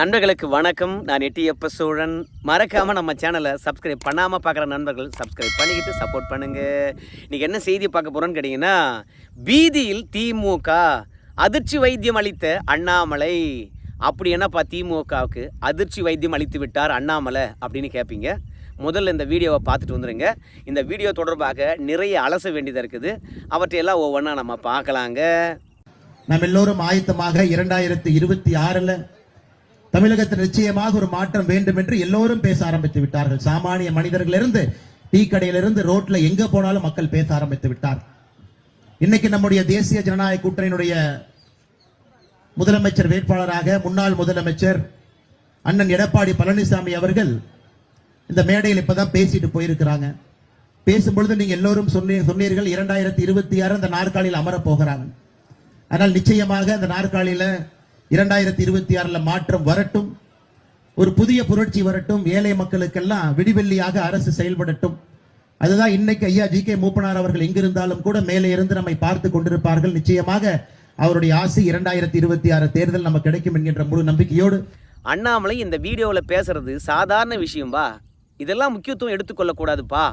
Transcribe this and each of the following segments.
நண்பர்களுக்கு வணக்கம். நான் எட்டியப்ப சோழன். மறக்காமல் நம்ம சேனலை சப்ஸ்கிரைப் பண்ணாமல் பார்க்குற நண்பர்கள் சப்ஸ்கிரைப் பண்ணிக்கிட்டு சப்போர்ட் பண்ணுங்கள் இன்றைக்கி என்ன செய்தி பார்க்க போகிறோன்னு கேட்டிங்கன்னா பீதியில் திமுக அதிர்ச்சி வைத்தியம் அளித்த அண்ணாமலை. அப்படி என்னப்பா திமுகவுக்கு அதிர்ச்சி வைத்தியம் அளித்து விட்டார் அண்ணாமலை அப்படின்னு கேட்பீங்க முதல்ல இந்த வீடியோவை பார்த்துட்டு வந்துடுங்க இந்த வீடியோ தொடர்பாக நிறைய அலச வேண்டியதாக இருக்குது. அவற்றையெல்லாம் ஒவ்வொன்றா நம்ம பார்க்கலாங்க. நம்ம எல்லோரும் ஆயத்தமாக இரண்டாயிரத்தி இருபத்தி ஆறில் தமிழகத்தில் நிச்சயமாக ஒரு மாற்றம் வேண்டும் என்று எல்லோரும் பேச ஆரம்பித்து விட்டார்கள். சாமானிய மனிதர்களிலிருந்து டீ கடையிலிருந்து ரோட்ல எங்க போனாலும் மக்கள் பேச ஆரம்பித்து விட்டார் இன்னைக்கு நம்முடைய தேசிய ஜனநாயக கூட்டணியினுடைய முதலமைச்சர் வேட்பாளராக முன்னாள் முதலமைச்சர் அண்ணன் எடப்பாடி பழனிசாமி அவர்கள் இந்த மேடையில் இப்பதான் பேசிட்டு போயிருக்கிறாங்க. பேசும்பொழுது நீங்க எல்லோரும் சொன்னீர்கள் இரண்டாயிரத்தி இருபத்தி ஆறு அந்த நாற்காலியில் அமரப் போகிறாங்க ஆனால் நிச்சயமாக அந்த நாற்காலியில இரண்டாயிரத்தி இருபத்தி ஆறுல மாற்றம் வரட்டும். ஒரு புதிய புரட்சி வரட்டும். ஏழை மக்களுக்கெல்லாம் விடிவெள்ளியாக அரசு செயல்படட்டும். அதுதான் இன்னைக்கு ஐயா ஜி கே மூப்பனார் அவர்கள் எங்கிருந்தாலும் கூட மேலே இருந்து நம்மை பார்த்து கொண்டிருப்பார்கள். நிச்சயமாக அவருடைய ஆசை இரண்டாயிரத்தி இருபத்தி ஆறு தேர்தல் நமக்கு கிடைக்கும் என்கின்ற முழு நம்பிக்கையோடு. அண்ணாமலை இந்த வீடியோவில் பேசுறது சாதாரண விஷயம்பா. இதெல்லாம் முக்கியத்துவம் எடுத்துக்கொள்ளக்கூடாதுப்பா.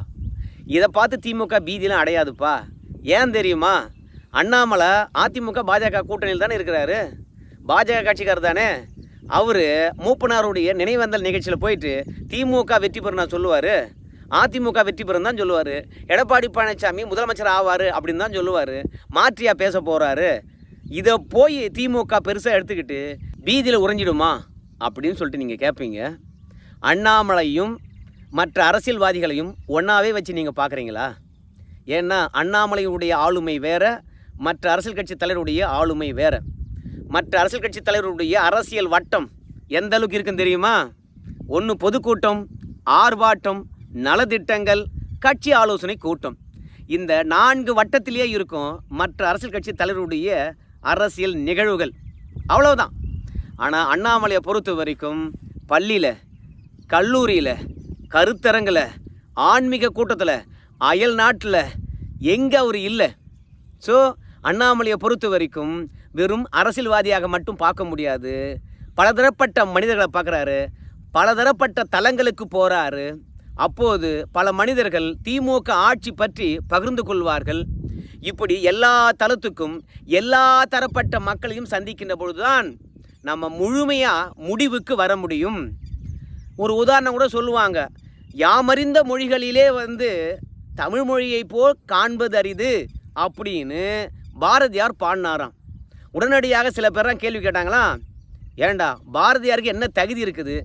இதை பார்த்து திமுக பீதியெலாம் அடையாதுப்பா. ஏன் தெரியுமா? அண்ணாமலை அதிமுக பாஜக கூட்டணியில் தானே இருக்கிறாரு. பாஜக கட்சிக்காரர் தானே? அவர் மூப்பனாருடைய நினைவந்தல் நிகழ்ச்சியில் போயிட்டு திமுக வெற்றி பெறுனா சொல்லுவார். அதிமுக வெற்றி பெறும் தான் சொல்லுவார். எடப்பாடி பழனிசாமி முதலமைச்சர் ஆவார் அப்படின்னு தான் சொல்லுவார். மாற்றியா பேச போகிறாரு இதை போய் திமுக பெருசாக எடுத்துக்கிட்டு பீதியில் உறைஞ்சிடுமா அப்படின்னு சொல்லிட்டு நீங்கள் கேட்பீங்க அண்ணாமலையும் மற்ற அரசியல்வாதிகளையும் ஒன்றாவே வச்சு நீங்கள் பார்க்குறீங்களா ஏன்னா அண்ணாமலையுடைய ஆளுமை வேறு மற்ற அரசியல் கட்சி தலைவருடைய ஆளுமை வேறு. மற்ற அரசியல் கட்சி தலைவருடைய அரசியல் வட்டம் எந்த அளவுக்கு இருக்குன்னு தெரியுமா? ஒன்று பொதுக்கூட்டம் ஆர்ப்பாட்டம் நலத்திட்டங்கள் கட்சி ஆலோசனை கூட்டம். இந்த நான்கு வட்டத்திலேயே இருக்கும் மற்ற அரசியல் கட்சி தலைவருடைய அரசியல் நிகழ்வுகள். அவ்வளவுதான். ஆனால் அண்ணாமலையை பொறுத்த வரைக்கும் பள்ளியில் கல்லூரியில் கருத்தரங்கில் ஆன்மீக கூட்டத்தில் அயல் நாட்டில் எங்கே அவர் இல்லை. ஸோ அண்ணாமலையை பொறுத்த வரைக்கும் வெறும் அரசியல்வாதியாக மட்டும் பார்க்க முடியாது. பலதரப்பட்ட மனிதர்களை பார்க்குறாரு. பலதரப்பட்ட தலங்களுக்கு போகிறாரு அப்போது பல மனிதர்கள் திமுக ஆட்சி பற்றி பகிர்ந்து கொள்வார்கள். இப்படி எல்லா தளத்துக்கும் எல்லா தரப்பட்ட மக்களையும் சந்திக்கின்ற பொழுதுதான் நம்ம முழுமையாக முடிவுக்கு வர முடியும். ஒரு உதாரணம் கூட சொல்லுவாங்க. யாமறிந்த மொழிகளிலே வந்து தமிழ் மொழியை போல் காண்பது அரிது அப்படின்னு பாரதியார் பாடினாராம். உடனடியாக சில பேர்லாம் கேள்வி கேட்டாங்களாம் ஏண்டா பாரதியாருக்கு என்ன தகுதி இருக்குது?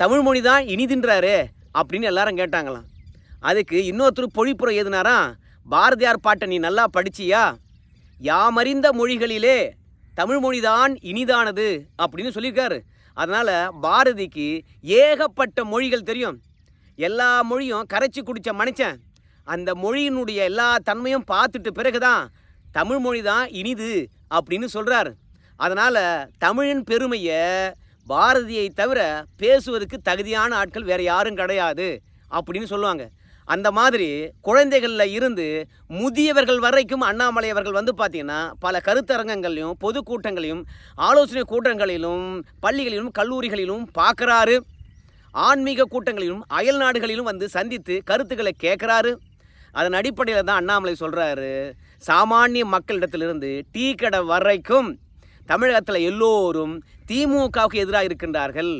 தமிழ் மொழி தான் இனிதுன்றாரே அப்படின்னு எல்லாரும் கேட்டாங்களாம். அதுக்கு இன்னொருத்தர் பொழிப்புறம் எதுனாரா பாரதியார் பாட்டை நீ நல்லா படிச்சியா? யாமறிந்த மொழிகளிலே தமிழ் மொழிதான் இனிதானது அப்படின்னு சொல்லியிருக்காரு. அதனால் பாரதிக்கு ஏகப்பட்ட மொழிகள் தெரியும். எல்லா மொழியும் கரைச்சி குடித்த மனுஷன். அந்த மொழியினுடைய எல்லா தன்மையும் பார்த்துட்டு பிறகுதான் தமிழ் மொழி தான் இனிது அப்படின்னு சொல்கிறார் அதனால் தமிழின் பெருமையை பாரதியை தவிர பேசுவதற்கு தகுதியான ஆட்கள் வேறு யாரும் கிடையாது அப்படின்னு சொல்லுவாங்க. அந்த மாதிரி குழந்தைகளில் இருந்து முதியவர்கள் வரைக்கும் அண்ணாமலை அவர்கள் வந்து பார்த்தீங்கன்னா பல கருத்தரங்கங்களையும் பொதுக்கூட்டங்களையும் ஆலோசனை கூட்டங்களிலும் பள்ளிகளிலும் கல்லூரிகளிலும் பார்க்குறாரு ஆன்மீக கூட்டங்களிலும் அயல் நாடுகளிலும் வந்து சந்தித்து கருத்துக்களை கேட்குறாரு அதன் அடிப்படையில் தான் அண்ணாமலை சொல்கிறாரு சாமானிய மக்களிடத்திலிருந்து டீ கடை வரைக்கும் தமிழகத்தில் எல்லோரும் திமுகவுக்கு எதிராக இருக்கின்றார்கள்.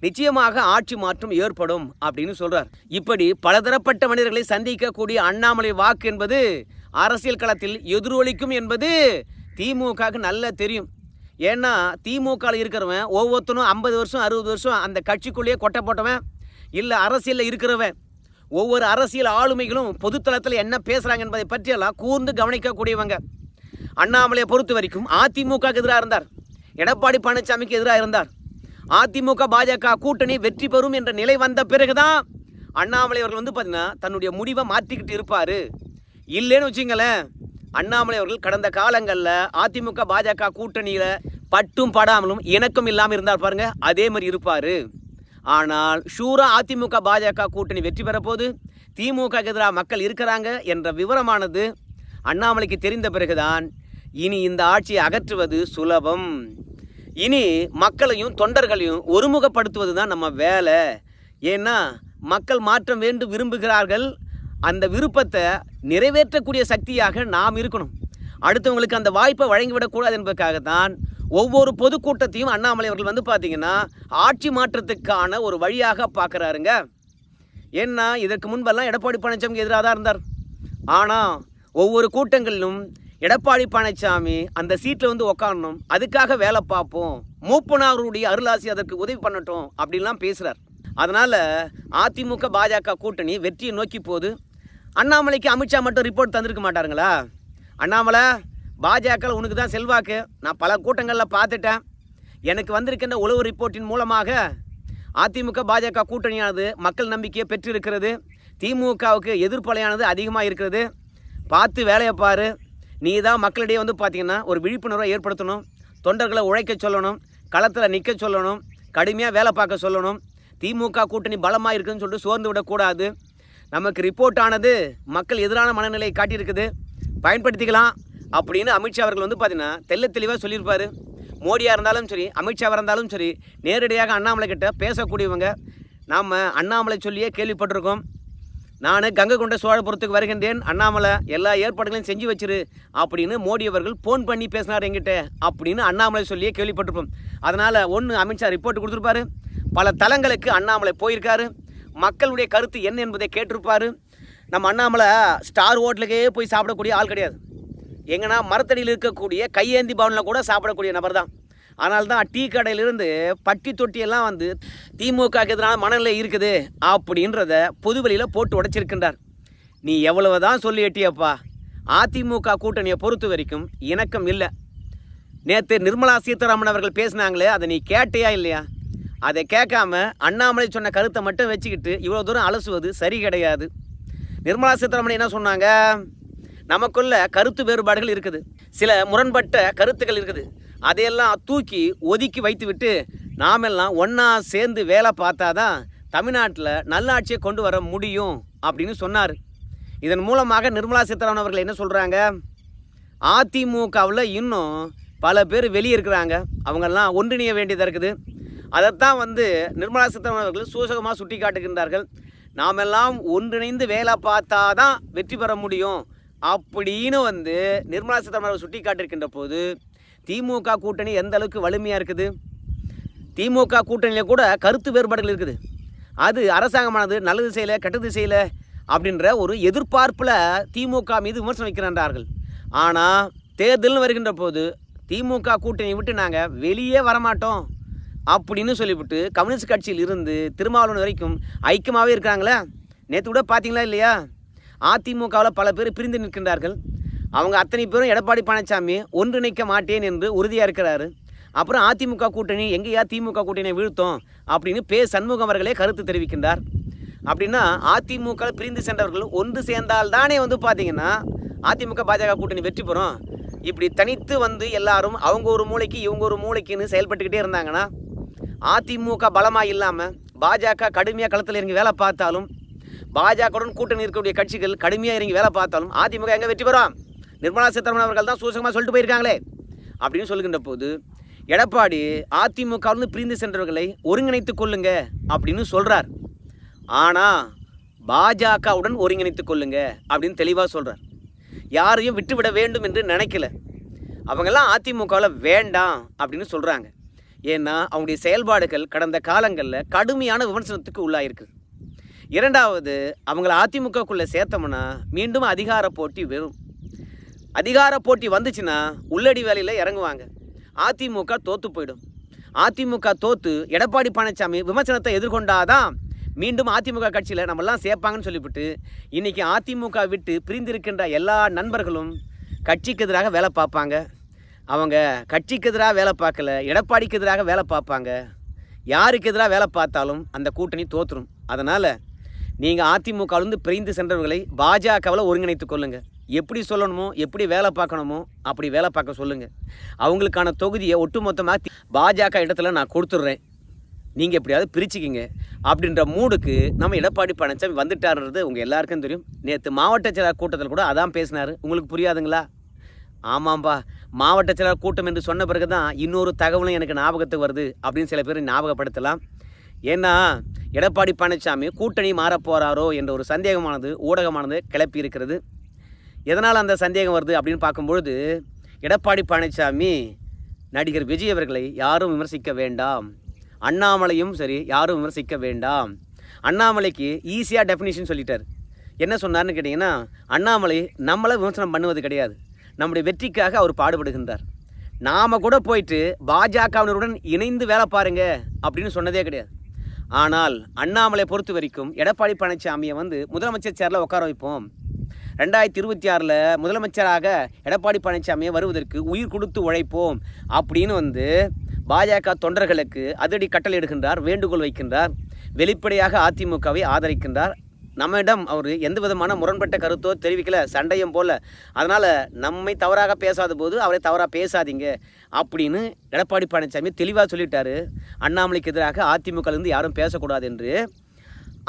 நிச்சயமாக ஆட்சி மாற்றம் ஏற்படும் அப்படின்னு சொல்றார். இப்படி பலதரப்பட்ட மனிதர்களை சந்திக்கக்கூடிய அண்ணாமலை வாக்கு என்பது அரசியல் களத்தில் எதிரொலிக்கும் என்பது திமுகவுக்கு நல்லா தெரியும். ஏன்னா திமுகவில் இருக்கிறவன் ஒவ்வொருத்தனும் ஐம்பது வருஷம் அறுபது வருஷம் அந்த கட்சிக்குள்ளேயே கொட்டை போட்டவன் இல்லை அரசியலில் இருக்கிறவன். ஒவ்வொரு அரசியல் ஆளுமைகளும் பொதுத்தளத்தில் என்ன பேசுகிறாங்க என்பதை பற்றியெல்லாம் கூர்ந்து கவனிக்கக்கூடியவங்க. அண்ணாமலையை பொறுத்த வரைக்கும் அதிமுகவுக்கு எதிராக இருந்தார். எடப்பாடி பழனிசாமிக்கு எதிராக இருந்தார். அதிமுக பாஜக கூட்டணி வெற்றி பெறும் என்ற நிலை வந்த பிறகுதான் அண்ணாமலை அவர்கள் வந்து பார்த்தீங்கன்னா தன்னுடைய முடிவை மாற்றிக்கிட்டு இருப்பார். இல்லைன்னு வச்சுங்களேன் அண்ணாமலை அவர்கள் கடந்த காலங்களில் அதிமுக பாஜக கூட்டணியில் பட்டும் படாமலும் இணக்கம் இல்லாமல் இருந்தார் பாருங்கள் அதே மாதிரி இருப்பார். ஆனால் ஷூரா அதிமுக பாஜக கூட்டணி வெற்றி பெற போது திமுக எதிராக மக்கள் இருக்கிறாங்க என்ற விவரமானது அண்ணாமலைக்கு தெரிந்த பிறகுதான் இனி இந்த ஆட்சியை அகற்றுவது சுலபம். இனி மக்களையும் தொண்டர்களையும் ஒருமுகப்படுத்துவது தான் நம்ம வேலை. ஏன்னா மக்கள் மாற்றம் வேண்டும் விரும்புகிறார்கள். அந்த விருப்பத்தை நிறைவேற்றக்கூடிய சக்தியாக நாம் இருக்கணும். அடுத்தவங்களுக்கு அந்த வாய்ப்பை வழங்கிவிடக்கூடாது என்பதற்காகத்தான் ஒவ்வொரு பொதுக்கூட்டத்தையும் அண்ணாமலை அவர்கள் வந்து பார்த்தீங்கன்னா ஆட்சி மாற்றத்துக்கான ஒரு வழியாக பார்க்குறாருங்க. ஏன்னா இதற்கு முன்பெல்லாம் எடப்பாடி பழனிசாமிக்கு எதிராக தான் இருந்தார். ஆனால் ஒவ்வொரு கூட்டங்களிலும் எடப்பாடி பழனிசாமி அந்த சீட்டில் வந்து உக்காரணும் அதுக்காக வேலை பார்ப்போம் மூப்பனாருடைய அருளாசி அதற்கு உதவி பண்ணட்டும் அப்படின்லாம் பேசுகிறார் அதனால் அதிமுக பாஜக கூட்டணி வெற்றியை நோக்கி போகுது. அண்ணாமலைக்கு அமித்ஷா மட்டும் ரிப்போர்ட் தந்திருக்க மாட்டாருங்களா? அண்ணாமலை பாஜக உனக்கு தான் செல்வாக்கு. நான் பல கூட்டங்களில் பார்த்துட்டேன். எனக்கு வந்திருக்கின்ற உளவு ரிப்போர்ட்டின் மூலமாக அதிமுக பாஜக கூட்டணியானது மக்கள் நம்பிக்கையை பெற்றிருக்கிறது. திமுகவுக்கு எதிர்ப்பலையானது அதிகமாக இருக்கிறது. பார்த்து வேலையை பாரு. நீ தான் மக்களிடையே வந்து பார்த்திங்கன்னா ஒரு விழிப்புணர்வை ஏற்படுத்தணும். தொண்டர்களை உழைக்க சொல்லணும். களத்தில் நிற்க சொல்லணும். கடுமையாக வேலை பார்க்க சொல்லணும். திமுக கூட்டணி பலமாக இருக்குதுன்னு சொல்லிட்டு சோர்ந்து விடக்கூடாது. நமக்கு ரிப்போர்ட் ஆனது மக்கள் எதிரான மனநிலையை காட்டியிருக்குது. பயன்படுத்திக்கலாம். அப்படின்னு அமித்ஷா அவர்கள் வந்து பார்த்தீங்கன்னா தெல்ல தெளிவாக சொல்லியிருப்பார். மோடியாக இருந்தாலும் சரி அமித்ஷாவாக இருந்தாலும் சரி நேரடியாக அண்ணாமலை கிட்ட பேசக்கூடியவங்க நாம் அண்ணாமலை சொல்லியே கேள்விப்பட்டிருக்கோம். நான் கங்கை கொண்ட சோழபுரத்துக்கு வருகின்றேன் அண்ணாமலை எல்லா ஏற்பாடுகளையும் செஞ்சு வச்சிரு அப்படின்னு மோடி அவர்கள் ஃபோன் பண்ணி பேசினார் என்கிட்ட அப்படின்னு அண்ணாமலை சொல்லியே கேள்விப்பட்டிருப்போம். அதனால் ஒன்று அமித்ஷா ரிப்போர்ட் கொடுத்துருப்பாரு. பல தலங்களுக்கு அண்ணாமலை போயிருக்காரு. மக்களுடைய கருத்து என்ன என்பதை கேட்டிருப்பார். நம்ம அண்ணாமலை ஸ்டார் ஹோட்டலுக்கே போய் சாப்பிடக்கூடிய ஆள் கிடையாது. எங்கன்னா மரத்தடியில் இருக்கக்கூடிய கையேந்தி பவனில் கூட சாப்பிடக்கூடிய நபர் தான் அதனால தான் டீ கடையிலிருந்து பட்டி தொட்டியெல்லாம் வந்து திமுகக்கு எதிரான மனநிலை இருக்குது அப்படின்றத பொதுவெளியில் போட்டு உடைச்சிருக்கின்றார். நீ எவ்வளவு தான் சொல்லி எட்டியப்பா அதிமுக கூட்டணியை பொறுத்த வரைக்கும் இணக்கம் இல்லை. நேற்று நிர்மலா சீதாராமன் அவர்கள் பேசினாங்களே அதை நீ கேட்டியா இல்லையா? அதை கேட்காம அண்ணாமலை சொன்ன கருத்தை மட்டும் வச்சுக்கிட்டு இவ்வளோ தூரம் அலசுவது சரி கிடையாது. நிர்மலா சீதாராமன் என்ன சொன்னாங்க? நமக்குள்ள கருத்து வேறுபாடுகள் இருக்குது. சில முரண்பட்ட கருத்துக்கள் இருக்குது. அதையெல்லாம் தூக்கி ஒதுக்கி வைத்துவிட்டு நாமெல்லாம் ஒன்றா சேர்ந்து வேலை பார்த்தா தான் தமிழ்நாட்டில் நல்லாட்சியை கொண்டு வர முடியும் அப்படின்னு சொன்னார். இதன் மூலமாக நிர்மலா சீதாராமன் அவர்கள் என்ன சொல்கிறாங்க அதிமுகவில் இன்னும் பல பேர் வெளியே இருக்கிறாங்க அவங்கெல்லாம் ஒன்றிணைய வேண்டியதாக இருக்குது. அதைத்தான் வந்து நிர்மலா சீதாராமன் அவர்கள் சூசகமாக சுட்டி காட்டுகின்றார்கள் நாமெல்லாம் ஒன்றிணைந்து வேலை பார்த்தா தான் வெற்றி பெற முடியும். அப்படின்னு வந்து நிர்மலா சீதாராமன் சுட்டி காட்டிருக்கின்ற போது திமுக கூட்டணி எந்த அளவுக்கு வலிமையாக இருக்குது? திமுக கூட்டணியில் கூட கருத்து வேறுபாடுகள் இருக்குது. அது அரசாங்கமானது நல்லது செய்யலை கெட்டது செய்யலை அப்படின்ற ஒரு எதிர்பார்ப்பில் திமுக மீது விமர்சனம் வைக்கிறார்கள். ஆனால் தேர்தல்னு வருகின்ற போது திமுக கூட்டணியை விட்டு நாங்கள் வெளியே வரமாட்டோம் அப்படின்னு சொல்லிவிட்டு கம்யூனிஸ்ட் கட்சியில் இருந்து திருமாவளவன் வரைக்கும் ஐக்கியமாகவே இருக்கிறாங்களே? நேற்று கூட பார்த்தீங்களா இல்லையா? அதிமுகவில் பல பேர் பிரிந்து நிற்கின்றார்கள். அவங்க அத்தனை பேரும் எடப்பாடி பழனிசாமி ஒன்றிணைக்க மாட்டேன் என்று உறுதியாக இருக்கிறாரு. அப்புறம் அதிமுக கூட்டணி எங்கேயா திமுக கூட்டணியை வீழ்த்தோம் அப்படின்னு பே சண்முகம் அவர்களே கருத்து தெரிவிக்கின்றார். அப்படின்னா அதிமுக பிரிந்து சென்றவர்கள் ஒன்று சேர்ந்தால் தானே வந்து பார்த்தீங்கன்னா அதிமுக பாஜக கூட்டணி வெற்றி பெறும். இப்படி தனித்து வந்து எல்லாரும் அவங்க ஒரு மூளைக்கு இவங்க ஒரு மூளைக்குன்னு செயல்பட்டுக்கிட்டே இருந்தாங்கன்னா அதிமுக பலமாக இல்லாமல் பாஜக கடுமையாக களத்தில் இறங்கி வேலை பார்த்தாலும் பாஜகவுடன் கூட்டணி இருக்கக்கூடிய கட்சிகள் கடுமையாக இறங்கி வேலை பார்த்தாலும் அதிமுக எங்கே வெற்றி பெறும்? நிர்மலா சீதாராமன் அவர்கள் தான் சூசகமாக சொல்லிட்டு போயிருக்காங்களே. அப்படின்னு சொல்லுகின்ற போது எடப்பாடி அதிமுகவிலிருந்து பிரிந்து சென்றவர்களை ஒருங்கிணைத்துக் கொள்ளுங்க அப்படின்னு சொல்கிறார் ஆனால் பாஜகவுடன் ஒருங்கிணைத்துக் கொள்ளுங்க அப்படின்னு தெளிவாக சொல்கிறார் யாரையும் விட்டுவிட வேண்டும் என்று நினைக்கல. அவங்கெல்லாம் அதிமுகவில் வேண்டாம் அப்படின்னு சொல்கிறாங்க ஏன்னா அவங்களுடைய செயல்பாடுகள் கடந்த காலங்களில் கடுமையான விமர்சனத்துக்கு உள்ளாயிருக்கு. இரண்டாவது அவங்கள அதிமுகக்குள்ளே சேர்த்தோம்னா மீண்டும் அதிகார போட்டி வெறும். அதிகார போட்டி வந்துச்சுன்னா உள்ளடி வேலையில் இறங்குவாங்க. அதிமுக தோற்று போயிடும். அதிமுக தோற்று எடப்பாடி பழனிசாமி விமர்சனத்தை எதிர்கொண்டாதான் மீண்டும் அதிமுக கட்சியில் நம்மெல்லாம் சேர்ப்பாங்கன்னு சொல்லிவிட்டு இன்றைக்கி அதிமுக விட்டு பிரிந்திருக்கின்ற எல்லா நண்பர்களும் கட்சிக்கு எதிராக வேலை பார்ப்பாங்க. அவங்க கட்சிக்கு எதிராக வேலை பார்க்கல எடப்பாடிக்கு எதிராக வேலை பார்ப்பாங்க. யாருக்கு எதிராக வேலை பார்த்தாலும் அந்த கூட்டணி தோற்றுரும் அதனால் நீங்கள் அதிமுகவிலிருந்து பிரிந்து சென்றவர்களை பாஜகவில் ஒருங்கிணைத்து கொள்ளுங்கள் எப்படி சொல்லணுமோ எப்படி வேலை பார்க்கணுமோ அப்படி வேலை பார்க்க சொல்லுங்கள் அவங்களுக்கான தொகுதியை ஒட்டுமொத்தமாக பாஜக இடத்துல நான் கொடுத்துட்றேன். நீங்கள் எப்படியாவது பிரிச்சுக்கிங்க. அப்படின்ற மூடுக்கு நம்ம எடப்பாடி பழனிசாமி வந்துட்டாருன்றது உங்கள் எல்லாருக்கும் தெரியும். நேற்று மாவட்ட செயலாளர் கூட்டத்தில் கூட அதான் பேசினார். உங்களுக்கு புரியாதுங்களா? ஆமாம்பா. மாவட்ட செயலாளர் கூட்டம் என்று சொன்ன பிறகு தான் இன்னொரு தகவலும் எனக்கு ஞாபகத்துக்கு வருது அப்படின்னு சில பேர் ஞாபகப்படுத்தலாம். ஏன்னா எடப்பாடி பழனிசாமி கூட்டணி மாறப்போகிறாரோ என்ற ஒரு சந்தேகமானது ஊடகமானது கிளப்பி இருக்கிறது. எதனால் அந்த சந்தேகம் வருது அப்படின்னு பார்க்கும்பொழுது எடப்பாடி பழனிசாமி நடிகர் விஜய் அவர்களை யாரும் விமர்சிக்க வேண்டாம். அண்ணாமலையும் சரி யாரும் விமர்சிக்க வேண்டாம். அண்ணாமலைக்கு ஈஸியாக டெஃபினிஷன் சொல்லிட்டார். என்ன சொன்னார்னு கேட்டிங்கன்னா அண்ணாமலை நம்மளை விமர்சனம் பண்ணுவது கிடையாது. நம்முடைய வெற்றிக்காக அவர் பாடுபடுகின்றார். நாம் கூட போயிட்டு பாஜகவினருடன் இணைந்து வேலை பாருங்க அப்படின்னு சொன்னதே கிடையாது. ஆனால் அண்ணாமலை பொறுத்த வரைக்கும் எடப்பாடி பழனிசாமியை வந்து முதலமைச்சர் சேரில் உட்கார வைப்போம். ரெண்டாயிரத்தி இருபத்தி ஆறில் முதலமைச்சராக எடப்பாடி பழனிசாமியை வருவதற்கு உயிர் கொடுத்து உழைப்போம் அப்படின்னு வந்து பாஜக தொண்டர்களுக்கு அதிரடி கட்டளையிடுகின்றார் வேண்டுகோள் வைக்கின்றார். வெளிப்படையாக அதிமுகவை ஆதரிக்கின்றார். நம்மிடம் அவர் எந்த விதமான முரண்பட்ட கருத்தோ தெரிவிக்கல சண்டையும் போல அதனால் நம்மை தவறாக பேசாத போது அவரை தவறாக பேசாதீங்க அப்படின்னு எடப்பாடி பழனிசாமி தெளிவாக சொல்லிட்டாரு. அண்ணாமலைக்கு எதிராக அதிமுகலேருந்து யாரும் பேசக்கூடாது என்று.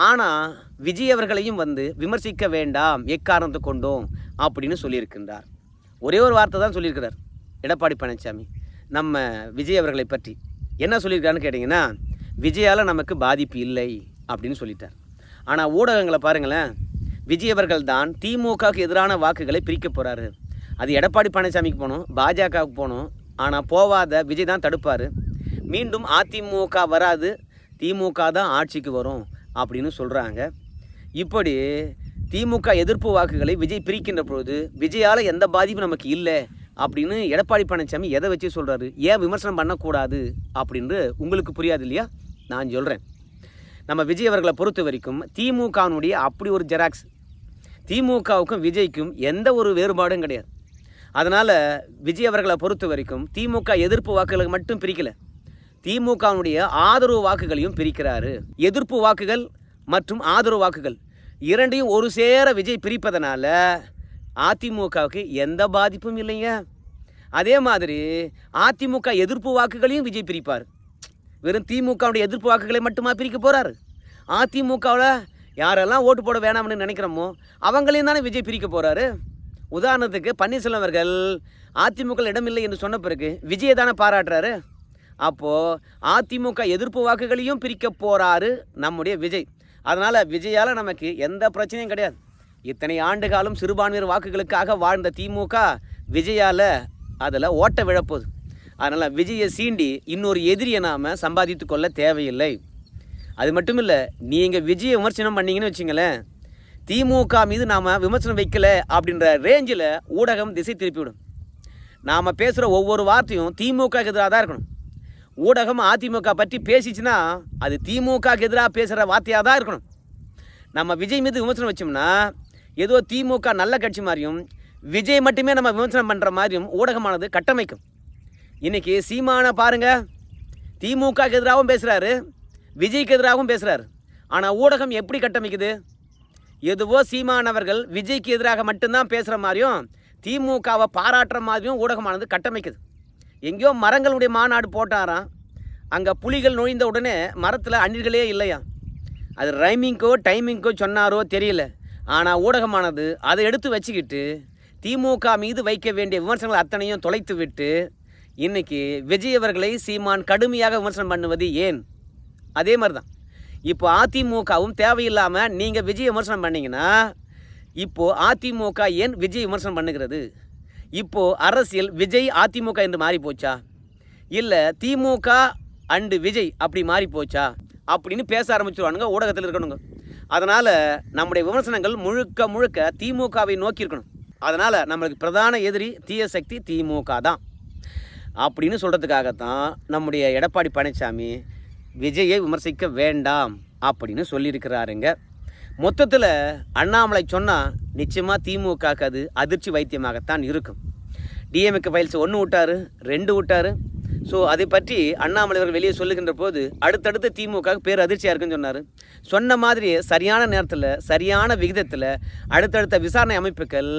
ஆனால் விஜய் அவர்களையும் வந்து விமர்சிக்க வேண்டாம் எக்காரணத்தை கொண்டோம் அப்படின்னு சொல்லியிருக்கின்றார். ஒரே ஒரு வார்த்தை தான் சொல்லியிருக்கிறார் எடப்பாடி பழனிசாமி. நம்ம விஜய் அவர்களை பற்றி. என்ன சொல்லியிருக்காருன்னு கேட்டிங்கன்னா விஜயால் நமக்கு பாதிப்பு இல்லை அப்படின்னு சொல்லிட்டார். ஆனால் ஊடகங்களை பாருங்களேன். விஜய் அவர்கள் தான் திமுகவுக்கு எதிரான வாக்குகளை பிரிக்க போகிறாரு அது எடப்பாடி பழனிசாமிக்கு போகணும் பாஜகவுக்கு போகணும். ஆனால் போவாத விஜய் தான் தடுப்பார். மீண்டும் அதிமுக வராது திமுக தான் ஆட்சிக்கு வரும் அப்படின்னு சொல்கிறாங்க இப்படி திமுக எதிர்ப்பு வாக்குகளை விஜய் பிரிக்கின்ற பொழுது விஜயால் எந்த பாதிப்பும் நமக்கு இல்லை அப்படின்னு எடப்பாடி பழனிசாமி எதை வச்சு சொல்கிறாரு ஏன் விமர்சனம் பண்ணக்கூடாது அப்படின்னு உங்களுக்கு புரியாது இல்லையா? நான் சொல்கிறேன் நம்ம விஜய் அவர்களை பொறுத்த வரைக்கும் திமுகனுடைய அப்படி ஒரு ஜெராக்ஸ். திமுகவுக்கும் விஜய்க்கும் எந்த ஒரு வேறுபாடும் கிடையாது. அதனால் விஜய் அவர்களை பொறுத்த வரைக்கும் திமுக எதிர்ப்பு வாக்குகளை மட்டும் பிரிக்கலை. திமுகவினுடைய ஆதரவு வாக்குகளையும் பிரிக்கிறாரு. எதிர்ப்பு வாக்குகள் மற்றும் ஆதரவு வாக்குகள் இரண்டையும் ஒரு சேர விஜய் பிரிப்பதனால அதிமுகவுக்கு எந்த பாதிப்பும் இல்லைங்க. அதே மாதிரி அதிமுக எதிர்ப்பு வாக்குகளையும் விஜய் பிரிப்பார். வெறும் திமுகவுடைய எதிர்ப்பு வாக்குகளை மட்டுமா பிரிக்க போகிறாரு அதிமுகவில் யாரெல்லாம் ஓட்டு போட வேணாம்னு நினைக்கிறோமோ அவங்களையும் தானே விஜய் பிரிக்க போகிறாரு உதாரணத்துக்கு பன்னீர்செல்வம் அவர்கள் அதிமுக இடமில்லை என்று சொன்ன பிறகு விஜயை தானே பாராட்டுறாரு? அப்போது அதிமுக எதிர்ப்பு வாக்குகளையும் பிரிக்க போகிறாரு நம்முடைய விஜய். அதனால் விஜயால் நமக்கு எந்த பிரச்சனையும் கிடையாது. இத்தனை ஆண்டு காலம் சிறுபான்மையர் வாக்குகளுக்காக வாழ்ந்த திமுக விஜயால் அதில் ஓட்ட விழப்போகுது. அதனால் விஜயை சீண்டி இன்னொரு எதிரியை நாம் சம்பாதித்து கொள்ள தேவையில்லை. அது மட்டும் இல்லை நீங்கள் விஜயை விமர்சனம் பண்ணீங்கன்னு வச்சுங்களேன் திமுக மீது நாம் விமர்சனம் வைக்கல அப்படின்ற ரேஞ்சில் ஊடகம் திசை திருப்பிவிடும். நாம் பேசுகிற ஒவ்வொரு வார்த்தையும் திமுக எதிராக தான் இருக்கணும். ஊடகம் அதிமுக பற்றி பேசிச்சுன்னா அது திமுக எதிராக பேசுகிற வார்த்தையாக தான் இருக்கணும். நம்ம விஜய் மீது விமர்சனம் வச்சோம்னா ஏதோ திமுக நல்ல கட்சி மாதிரியும் விஜய் மட்டுமே நம்ம விமர்சனம் பண்ணுற மாதிரியும் ஊடகமானது கட்டமைக்கும். இன்னைக்கு சீமானை பாருங்க. திமுக எதிராகவும் பேசுகிறாரு விஜய்க்கு எதிராகவும் பேசுகிறாரு ஆனால் ஊடகம் எப்படி கட்டமைக்குது? எதுவோ சீமானவர்கள் விஜய்க்கு எதிராக மட்டும்தான் பேசுகிற மாதிரியும் திமுகவை பாராட்டுற மாதிரியும் ஊடகமானது கட்டமைக்குது. எங்கேயோ மரங்களுடைய மாநாடு போட்டாராம். அங்கே புலிகள் நுழைந்த உடனே மரத்தில் அணில்களே இல்லையா? அது ரைமிங்க்கோ டைமிங்க்கோ சொன்னாரோ தெரியல. ஆனால் ஊடகமானது அதை எடுத்து வச்சுக்கிட்டு திமுக மீது வைக்க வேண்டிய விமர்சனங்கள் அத்தனையும் தொலைத்து விட்டு இன்னைக்கு விஜய் அவர்களை சீமான் கடுமையாக விமர்சனம் பண்ணுவது ஏன்? அதே மாதிரி தான் இப்போ அதிமுகவும் தேவையில்லாமல் நீங்கள் விஜய் விமர்சனம் பண்ணீங்கன்னா இப்போது அதிமுக ஏன் விஜய் விமர்சனம் பண்ணுகிறது? இப்போது அரசியல் விஜய் அதிமுக என்று மாறி போச்சா? இல்லை திமுக அண்டு விஜய் அப்படி மாறி போச்சா? அப்படின்னு பேச ஆரம்பிச்சிருவானுங்க ஊடகத்தில் இருக்கணுங்க. அதனால் நம்முடைய விமர்சனங்கள் முழுக்க முழுக்க திமுகவை நோக்கி இருக்கணும். அதனால் நம்மளுக்கு பிரதான எதிரி தீய சக்தி திமுக தான். அப்படின்னு சொல்கிறதுக்காகத்தான் நம்முடைய எடப்பாடி பழனிசாமி விஜயை விமர்சிக்க வேண்டாம் அப்படின்னு சொல்லியிருக்கிறாருங்க. மொத்தத்தில் அண்ணாமலை சொன்னால் நிச்சயமாக திமுகக்கு அது அதிர்ச்சி வைத்தியமாகத்தான் இருக்கும். டிஎம்கே ஃபைல்ஸ் ஒன்று விட்டார் ரெண்டு விட்டாரு. ஸோ அதை பற்றி அண்ணாமலை அவர்கள் வெளியே சொல்லுகின்ற போது அடுத்தடுத்து திமுக பேர் அதிர்ச்சியாக இருக்குன்னு சொன்னார். சொன்ன மாதிரி சரியான நேரத்தில் சரியான விகிதத்தில் அடுத்தடுத்த விசாரணை அமைப்புகள்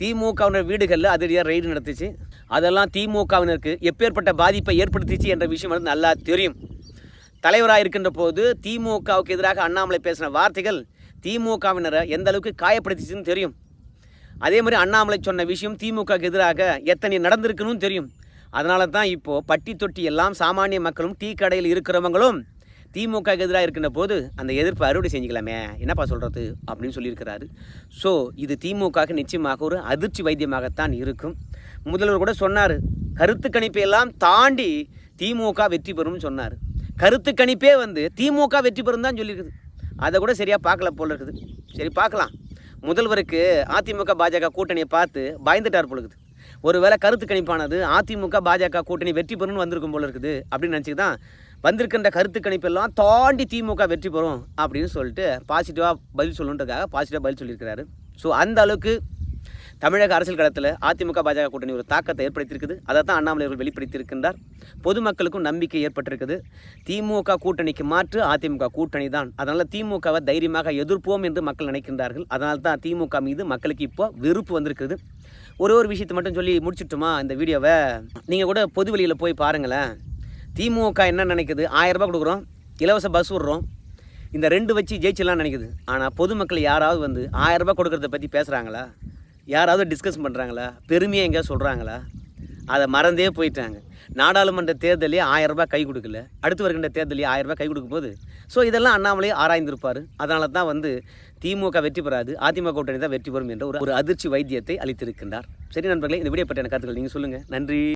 திமுகவினர் வீடுகளில் அதிரடியாக ரெய்டு நடத்துச்சு அதெல்லாம் திமுகவினருக்கு எப்பேற்பட்ட பாதிப்பை ஏற்படுத்திச்சு என்ற விஷயம் வந்து நல்லா தெரியும். தலைவராக இருக்கின்ற போது திமுகவுக்கு எதிராக அண்ணாமலை பேசின வார்த்தைகள் திமுகவினரை எந்த அளவுக்கு காயப்படுத்திச்சுன்னு தெரியும். அதே மாதிரி அண்ணாமலை சொன்ன விஷயம் திமுகவுக்கு எதிராக எத்தனை நடந்திருக்குன்னு தெரியும். அதனால தான் இப்போது பட்டி தொட்டி எல்லாம் சாமானிய மக்களும் டீ கடையில் இருக்கிறவங்களும் திமுக எதிராக இருக்கின்ற போது அந்த எதிர்ப்பை அறுவடை செஞ்சுக்கலாமே என்னப்பா சொல்கிறது அப்படின்னு சொல்லியிருக்கிறாரு. ஸோ இது திமுகவுக்கு நிச்சயமாக ஒரு அதிர்ச்சி வைத்தியமாகத்தான் இருக்கும். முதல்வர் கூட சொன்னார் கருத்து கணிப்பை எல்லாம் தாண்டி திமுக வெற்றி பெறும்னு சொன்னார். கருத்து கணிப்பே வந்து திமுக வெற்றி பெறும் தான் சொல்லியிருக்குது. அதை கூட சரியாக பார்க்கல போல இருக்குது. சரி பார்க்கலாம். முதல்வருக்கு அதிமுக பாஜக கூட்டணியை பார்த்து பயந்துட்டார் போல இருக்குது. ஒருவேளை கருத்து கணிப்பானது அதிமுக பாஜக கூட்டணி வெற்றி பெறும்னு வந்திருக்கும் போல இருக்குது அப்படின்னு நினச்சி தான் வந்திருக்கின்ற கருத்து கணிப்பெல்லாம் தாண்டி திமுக வெற்றி பெறும் அப்படின்னு சொல்லிட்டு பாசிட்டிவாக பதில் சொல்லணுன்றதுக்காக பாசிட்டிவாக பதில் சொல்லியிருக்கிறாரு. ஸோ அந்த அளவுக்கு தமிழக அரசியல் களத்தில் அதிமுக பாஜக கூட்டணி ஒரு தாக்கத்தை ஏற்படுத்தியிருக்குது. அதை தான் அண்ணாமலை அவர்கள் வெளிப்படுத்தியிருக்கின்றார். பொதுமக்களுக்கும் நம்பிக்கை ஏற்பட்டிருக்குது. திமுக கூட்டணிக்கு மாற்று அதிமுக கூட்டணி தான். அதனால் திமுகவை தைரியமாக எதிர்ப்போம் என்று மக்கள் நினைக்கின்றார்கள். அதனால் தான் திமுக மீது மக்களுக்கு இப்போ வெறுப்பு வந்திருக்குது. ஒரு ஒரு விஷயத்தை மட்டும் சொல்லி முடிச்சுட்டுமா இந்த வீடியோவை? நீங்கள் கூட பொது வெளியில் போய் பாருங்களேன். திமுக என்ன நினைக்குது? ஆயிரம் ரூபாய் கொடுக்குறோம் இலவச பஸ் விடுறோம். இந்த ரெண்டு வச்சு ஜெயிச்சிடலாம் நினைக்குது. ஆனால் பொதுமக்கள் யாராவது வந்து ஆயிரம் ரூபாய் கொடுக்கறத பற்றி பேசுகிறாங்களா யாராவது டிஸ்கஸ் பண்ணுறாங்களா பெருமையாக எங்கேயா சொல்கிறாங்களா அதை மறந்தே போயிட்டாங்க. நாடாளுமன்ற தேர்தலே ஆயிரம் ரூபாய் கை கொடுக்கல. அடுத்து வருகின்ற தேர்தலே ஆயிரம் ரூபாய் கை கொடுக்கும் போது ஸோ இதெல்லாம் அண்ணாமலையே ஆராய்ந்திருப்பார். அதனால தான் வந்து திமுக வெற்றி பெறாது அதிமுக கூட்டணி தான் வெற்றி பெறும் என்ற ஒரு ஒரு அதிர்ச்சி வைத்தியத்தை அளித்திருக்கின்றார். சரி நண்பர்களே இந்த வீடியோ பற்றின கருத்துக்கள் நீங்கள் சொல்லுங்கள் நன்றி.